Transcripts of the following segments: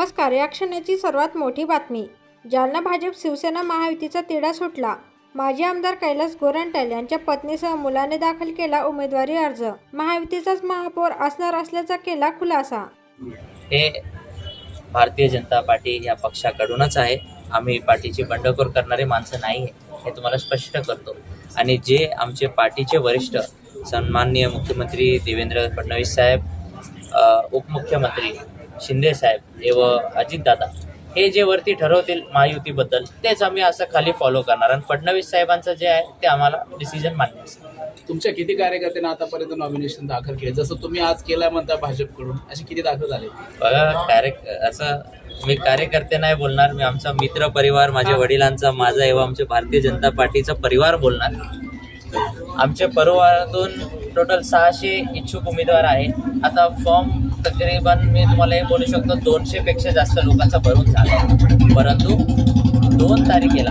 नमस्कार या क्षणाची सर्वात मोठी बातमी. जालना भाजप शिवसेना महायुतीचा तिढा सुटला. माजी आमदार कैलास गोरंट्याल यांच्या पत्नीसह मुलाने दाखल केला उमेदवारी अर्ज. महायुतीचाच महापौर असणार असल्याचा केला खुलासा. हे भारतीय जनता पार्टी या पक्षाकडूनच आहे. आम्ही पार्टीची बंडखोर करणारे माणसं नाही आहे हे तुम्हाला स्पष्ट करतो. आणि जे आमचे पार्टीचे वरिष्ठ सन्माननीय मुख्यमंत्री देवेंद्र फडणवीस साहेब उपमुख्यमंत्री शिंदे साहेब व अजितदादा हे जे वरती ठरवतील महायुतीबद्दल तेच आम्ही असं खाली फॉलो करणार. आणि फडणवीस साहेबांचं जे आहे ते आम्हाला डिसिजन मान्य असेल. तुमच्या किती कार्यकर्त्यांना आतापर्यंत नॉमिनेशन दाखल केले? जसं तुम्ही आज केलं म्हणता भाजपकडून असे किती दाखल झाले? बघा कार्य असं मी कार्यकर्ते नाही बोलणार मी आमचा मित्र परिवार माझ्या वडिलांचा माझा एवं आमचे भारतीय जनता पार्टीचा परिवार बोलणार. आमच्या परिवारातून टोटल सहाशे इच्छुक उमेदवार आहेत. आता फॉर्म तकरीबन मी तुम्हाला हे बोलू शकतो दोनशेपेक्षा जास्त लोकांचा भरून झाला. परंतु दोन तारखेला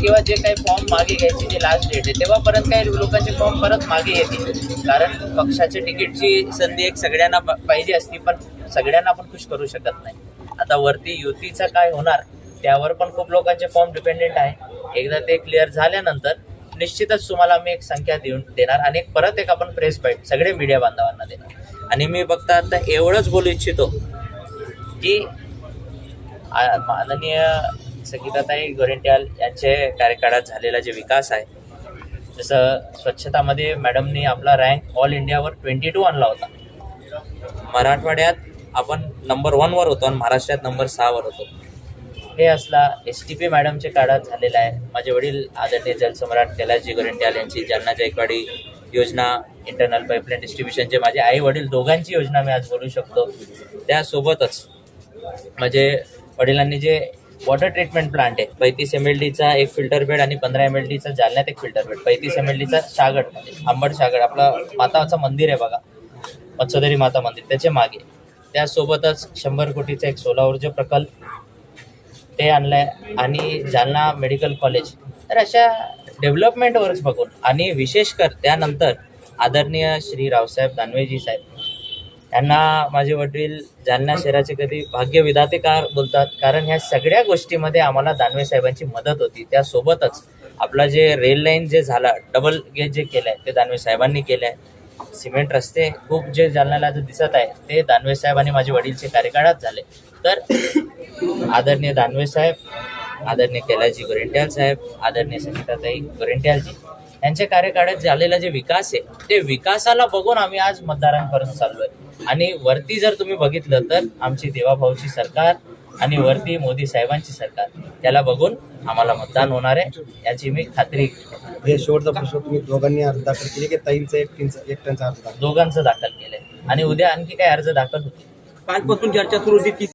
किंवा जे काही फॉर्म मागे घ्यायची जी लास्ट डेट आहे तेव्हापर्यंत काही लोकांचे फॉर्म परत मागे येतील. कारण पक्षाच्या तिकीटची संधी एक सगळ्यांना पाहिजे असती पण सगळ्यांना आपण खुश करू शकत नाही. आता वरती युतीचा काय होणार त्यावर पण खूप लोकांचे फॉर्म डिपेंडेंट आहे. एकदा ते क्लिअर झाल्यानंतर निश्चितच तुम्हाला मी एक संख्या देऊन देणार आणि एक परत एक आपण प्रेस पॉईंट सगळे मीडिया बांधवांना देणार. आणि मी फक्त आता एवढंच बोलू इच्छितो की माननीय संगीताताई गोरेंट्याल यांचे कार्यकाळात झालेला जे विकास आहे जसं स्वच्छतामध्ये मॅडमनी आपला रँक ऑल इंडियावर ट्वेंटी टू आणला होता. मराठवाड्यात आपण नंबर वनवर होतो आणि महाराष्ट्रात नंबर सहावर होतो. हे असला एस टी पी मॅडमच्या काळात झालेला आहे. माझे वडील आदरणीय जलसम्राट कैलासजी गोरेंट्याल यांची जालना जायकवाडी योजना इंटरनल पाईपलाईन डिस्ट्रीब्युशनचे माझे आई वडील दोघांची योजना मी आज बोलू शकतो त्यासोबतच माझे वडिलांनी जे वॉटर ट्रीटमेंट प्लांट आहे पैतीस एम एल डीचा एक फिल्टर बेड आणि पंधरा एम एल डीचा जालन्यात एक फिल्टर बेड पैतीस एम एल डीचा शागड आंबट शागड आपला माताचं मंदिर आहे बघा मत्स्यधरी माता मंदिर त्याचे मागे. त्यासोबतच शंभर कोटीचा एक सोलार ऊर्जा प्रकल्प ते आणलंय आणि जालना मेडिकल कॉलेज तर अशा डेव्हलपमेंट वर्क्स बघून आणि विशेष कर त्यानंतर आदरणीय श्री रावसाहेब दानवेजी साहेब. त्यांना माझे वडील जालना शहराचे कधी भाग्य बोलतात कारण ह्या सगळ्या गोष्टीमध्ये आम्हाला दानवे साहेबांची मदत होती. त्यासोबतच आपला जे रेल लाईन जे झाला डबल गेज जे केलं आहे ते दानवे साहेबांनी केलं आहे सिमेंट रस्ते खूप जे जालन्याला जे दिसत आहे ते दानवे साहेब आणि माझे वडीलचे कार्यकाळात झाले. तर आदरणीय दानवे साहेब आदरणीय कैलासजी गोरेंट्याल साहेब आदरणीय संगीताताई गोरेंट्यालजी यांच्या कार्यकाळात झालेला जे विकास आहे ते विकासाला बघून आम्ही आज मतदारांपर्यंत चाललोय. आणि वरती जर तुम्ही बघितलं तर आमची देवाभाऊची सरकार आणि वरती मोदी साहेबांची सरकार त्याला बघून आम्हाला मतदान होणार आहे. याची मी खात्री हे शेवटचा प्रश्न तुम्ही दोघांनी अर्ज दाखल केले की ताईंचा एकटींचा एकट्यांचा अर्ज दाखल? दोघांचं दाखल केलंय. आणि उद्या आणखी काही अर्ज दाखल होतील. कालपासून चर्चा सुरू होती